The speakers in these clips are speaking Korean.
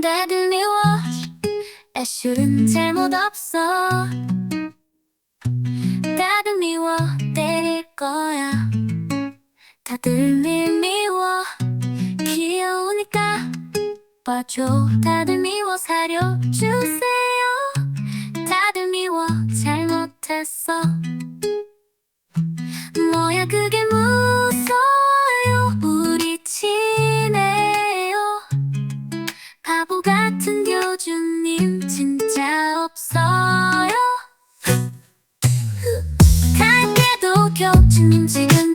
다들 미워 애슐은 잘못 없어. 다들 미워 때릴 거야. 다들 밀 미워. 귀여우니까 봐줘. 다들 미워 사려주세요. 다들 미워 잘못했어 교주님 지금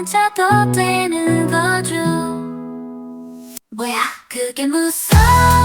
한 번은 쳐도 되는 거죠. 뭐야 그게 무서워